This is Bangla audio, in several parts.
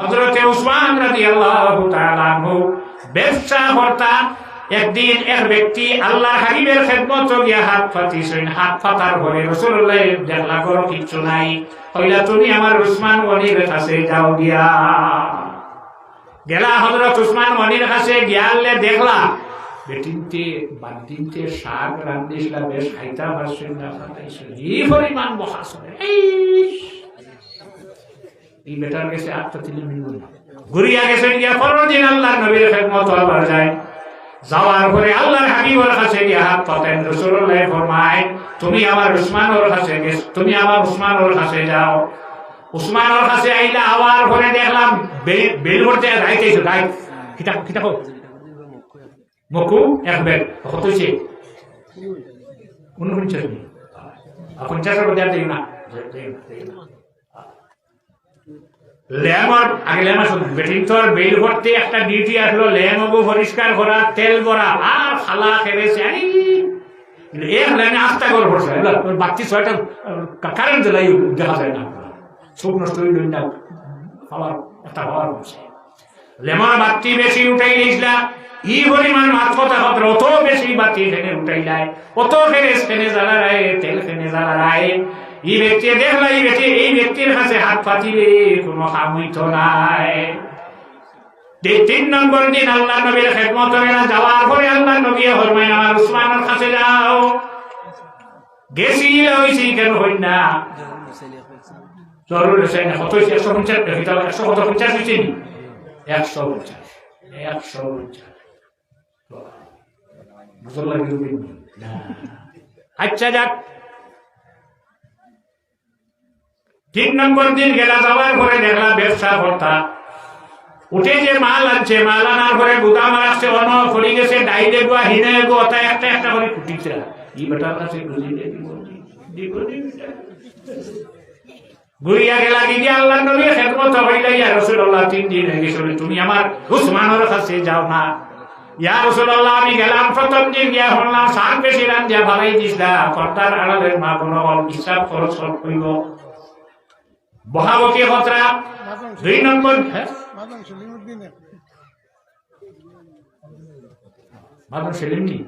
হযরতে উসমান তাআলা আনহু ব্যবসা কর্তা একদিন এক ব্যক্তি আল্লাহ হাবিবের খেদমত গিয়া হাত পাতিছেন হাত পাতার পরে রসুল্লাহ দেখলা করো কিচ্ছু নাই। কইলা, তুমি আমার উসমান গনির কাছে যাও গিয়া। গেলা হজরত উসমান গনির কাছে গিয়ালে দেখলা, বেটিনতে বান্তিনতে শাক রান্ধিছিলা, বেশ খাইতা পারছেন না এই পরিমাণ বহাসন এই বেটার কাছে আত্মা তিলি মিলব না। ঘুরিয়া গেছেন গিয়া পনেরো দিন আল্লাহ নবীর খেদমত আবার যায়। যাওয়ার পরে আল্লাহর হাবিবর কাছে গিয়ে হাত পাতেন রসুল্লাহ ফরমায়, তুমি আমার উসমানোর কাছে গেছ- তুমি আমার উসমানোর কাছে যাও। উসমানোর কাছে আইলা আওয়ার পরে দেখলাম বেল- ভরতে গাইতেছো গাই কিতা কিতা হোক মকু এক বেল। কত হয়েছে উনপঞ্চাশ পঞ্চাশের দিই না। ল্যামর আগে ল্যাম বেল ভরতে একটা ডিউটি আসলো ল্যামবু পরিষ্কার করা, তেল ভরা, আর খালা খেলেছে আরে। এক লাইনে আস্তা করে বাতি ছয়টা কারেন্ট জ্বালাই দেখা যায় না। নষ্ট হয়ে গেল না খাবার একটা লেমন বাতি বেশি উঠাই দিয়েছিলা ই পরিমাণ মাছ কথা কথা অত বেশি বাতি ফেনে উঠাই যায় অত ফেনে ফেনে জ্বালা রায় তেল ফেনে জ্বালা রায় এই ব্যক্তি দেখলা এই ব্যক্তি এই ব্যক্তির কাছে হাত পাতিলে কোনো সাময়িক নাই। তিন নম্বর দিন আল্লাহ নবীর খেদমত না, যাওয়ার পরে আল্লাহ নবী হরমাইন আমার উসমানের কাছে যাও। গেছি হয়েছি কেন হই না? জরুর হোসেন কত একশো পঞ্চাশ একশো কত পঞ্চাশ হয়েছে একশো পঞ্চাশ একশো পঞ্চাশ। আচ্ছা যাক। তিন নম্বর দিন গেলা যাওয়ার পরে দেখলা ব্যবসা কর্তা উঠে যে মাল আনছে, মাল আনার পরে গুদাম আসছে অন ফড়ি গেছে, ডাই দেবো হিনে ওটা একটা একটা করে কুটিছে। ই গুলি দিয়ে আল্লাহ নবী খেদমত হইলা ইয়া রাসূলুল্লাহ, তিন দিন হয়ে গেছে তুমি আমার উসমানের কাছে যাও না। ইয়া আমি গেলাম, প্রথম দিন গিয়া হলাম সার রান দিয়া ভালাই দিছিলা কর্তার আড়ালের মা কোনো হিসাব খরচ হইব। বহাবকি হতরা দুই নম্বর মাদান সেলিম নি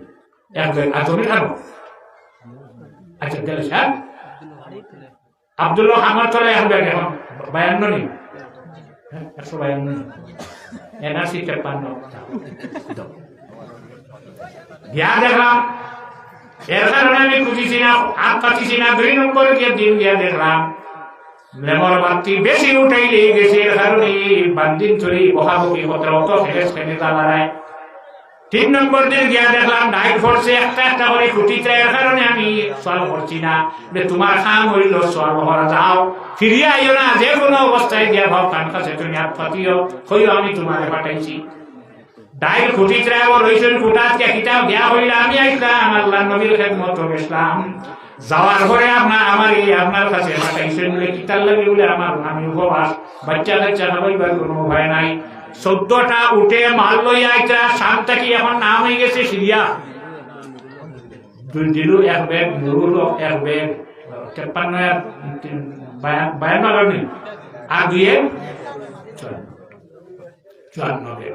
একজন আর তুমি খানো আচ্ছা গেলে স্যার আব্দুল্লাহ আমার এখন ব্যাগ এখন। বায়ান্ন নি হ্যাঁ, একশো বায়ান্ন এনআরসি তেপান্ন গিয়া দেখলাম এর কারণে আমি খুঁজিছি না হাত পাতিছি না দুই নম্বর গিয়ে দিন গিয়া দেখলাম। লেমর বাতি বেশি উঠাইলে গেছে কারণে বান্দিন চুরি, বহাবকি হতে অত ফেরেস ফেলে তালারায় তিন নম্বর দিন গিয়া দেখলাম ডাইট ফোর্সে একটা একটা করে খুঁটিতে এর কারণে আমি সলভ করছি না। তোমার খাম হইল সলভ করা যাও। ফিরিয়ে আইও না, যে কোনো অবস্থায় গিয়া ভাব কান কাছে তুমি হাত পাতিও হইল আমি তোমারে পাঠাইছি। ডাইল খুঁটিতে আবার হইছেন খুঁটাত কিতাব দেয়া হইলে আমি আইলাম আল্লাহ নবীর খেদমত বেসলাম। যাওয়ার পরে আপনার আমার এই আপনার কাছে লাগে বলে আমার আমি উপবাস। বাচ্চা কাচ্চা হইবার কোনো ভয় নাই। চোদ্দটা উঠে মাল লইয়া আইতা শামটা কি এখন নাম হয়ে গেছে সিরিয়া দিলু এক ব্যাগ নুরুল এক ব্যাগ তেপ্পান্ন এক বায়ান্ন কারণে আর দুয়ে চুয়ান্ন ব্যাগ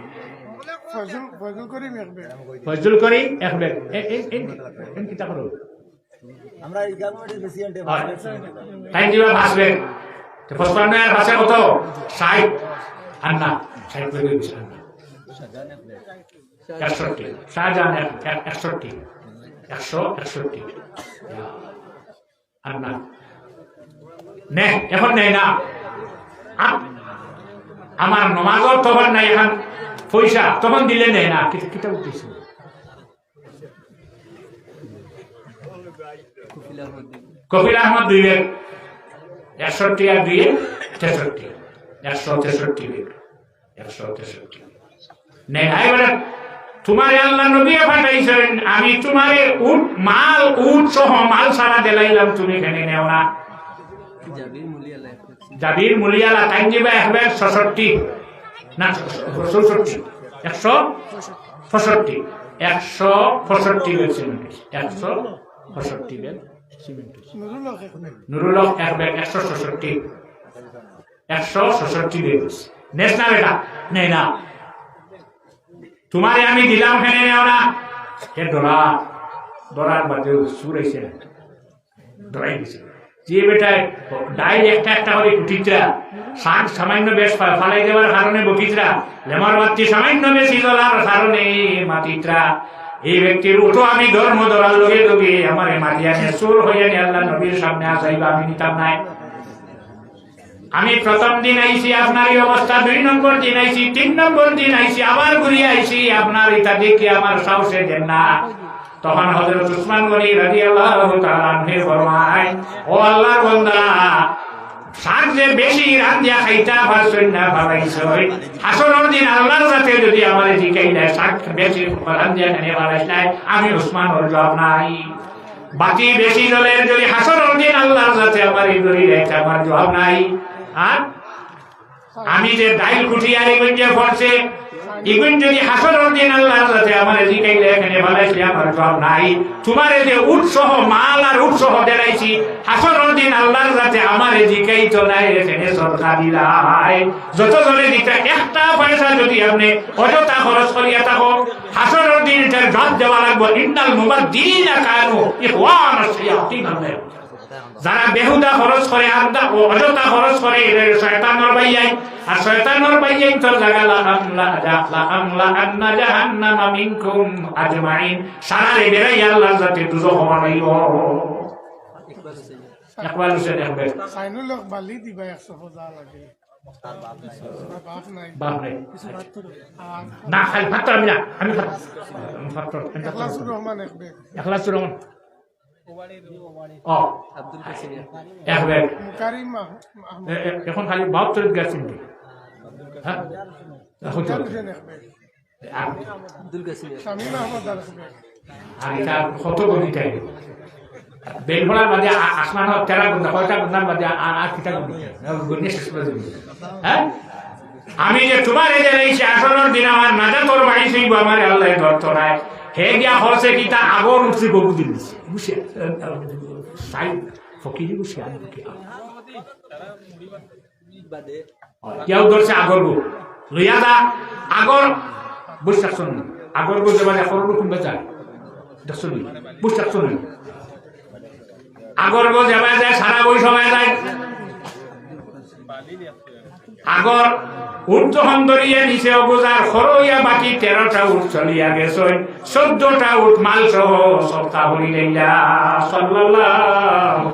ফজল ফজল করি মেরবে ফজল করি এক বেগ। এ- এ- এ- এ- কিতা করো? আমরা এই। টাইম দিবা ভাসবে তো ভাষা কত? আর না ষাট করে দিয়েছে আর না। একষট্টি। শাহজাহান এক- এক- একষট্টি। একশো একষট্টি। আর না। নে এখন নেই না। আমার নমাজর তখন নাই এখন। পয়সা তখন দিলে নেই না। কি- কিতা উঠেছে কপিল আহমদ দুই বেগ একষট্টি আর দুই তেষট্টি। একশো তেষট্টি বেগ একশো তেষট্টি। নেই এবারে তোমারে আল্লাহ নবী পাঠাইছেন আমি তোমারে উট মাল উট সহ মাল সারা দিলাইলাম তুমি এখানে নেও না। জাবির মুলিয়ালা টাইম দিবা একবার ছষট্টি। না একশো পঁয়ষট্টি। সিমেন্ট একশো এক একশো একশো না তোমারে আমি দিলাম, ফেনে নেও না। কে ডরা ডরার বাদে সুর আইছে ডরাই গেছে যে বেটায় ডাইল একটা একটা করে কুটিটা শাক সামান্য বেশ ফালাই দেওয়ার কারণে বকিতরা। লেমার বাতি সামান্য বেশি জ্বলার কারণে মাতিতরা এই ব্যক্তির উঠো আমি ধর্ম ধরার লগে লগে আমার মারিয়া নিয়ে সুর হইয়া আল্লাহ নবীর সামনে আসাইবা, আমি নিতাম নাই। আমি প্রথম দিন আইছি আপনার এই অবস্থা দুই নম্বর দিন আইছি, তিন নম্বর দিন আইছি, আবার ঘুরিয়ে আইছি, আপনার এটা দেখে আমার সাহসে দেন না? তখন হজরত উসমান গনি রাজি আল্লাহ ও আল্লাহর বন্দা, শাক যে বেশি রান্ধিয়া খাইতা পারছেন না দিন আল্লাহর সাথে যদি আমার জিকাই দেয়, শাক বেশি রান্ধিয়া ভাবাইছ নাই, আমি উসমান হল জবাব নাই। বাকি বেশি জলের যদি হাসনের দিন আল্লাহর সাথে আমার এই দড়ি রেখে আমার জবাব নাই। আর আমি যে ডাইল কুটিয়ার এগুন যে পড়ছে এগুন যদি হাসনের দিন আল্লাহর সাথে আমার জিকাইলে এখানে ভালাইছে আমার জবাব নাই। তোমার যে উৎসহ মাল আর উৎসহ দেখাইছি হাসনের দিন আল্লাহর সাথে আমার জিকাই তো নাই এখানে সরকারি লাই যত জনে দিতে একটা পয়সা যদি আপনি অযথা খরচ করিয়া থাকো হাসনের দিন এটার জবাব দেওয়া লাগবে। ইন্দাল মুবাদ দিন কানু ইখওয়ান শায়াতিন আল্লাহ। যারা বেহুদা খরচ করে আড্ডা অযথা খরচ করে শয়তানর বাইয়াই। আর শয়তানর বাইয়াই তোর জায়গা লা আমলা লা আমলা আন্না জাহান্নামা মিনকুম আজমাইন। বেরাই আল্লাহর দুজো একবার হোসেন একবার সাইনুল হক বালি দিবা একশো হাজার লাগে। না খালি ভাত আমি না আমি একলাসুর রহমান। এখন খালি বাহাত্তর গেছেন হ্যাঁ? আসমান তেরা গুণা কয়টা গুণার আর কিটা গুণি হ্যাঁ? আমি যে তোমার এদের এই আসনের দিন আমার নাজা তোর বাড়ি শুইব আমার আল্লাহ ধরতো নাই। হে গিয়া হরছে কি তা আগর উঠছি গবু দিন বুঝছে? সাই ফকিরি বুঝছে আমি ফকির কেউ ধরছে আগর গো লইয়া দা আগর বুঝতে শুন আগর গো যাবার এখন কোনবা যায় দেখছ নি বুঝতে শুন আগর গো যাবা যায় সারা বই সময় যায়। আগর উঠ যখন ধরিয়ে নিচে অবজার খরইয়া বাকি তেরোটা উঠ চলিয়া গেছই চোদ্দটা উঠ মাল সহ সপ্তাহ হরি সাল্লাল্লাহু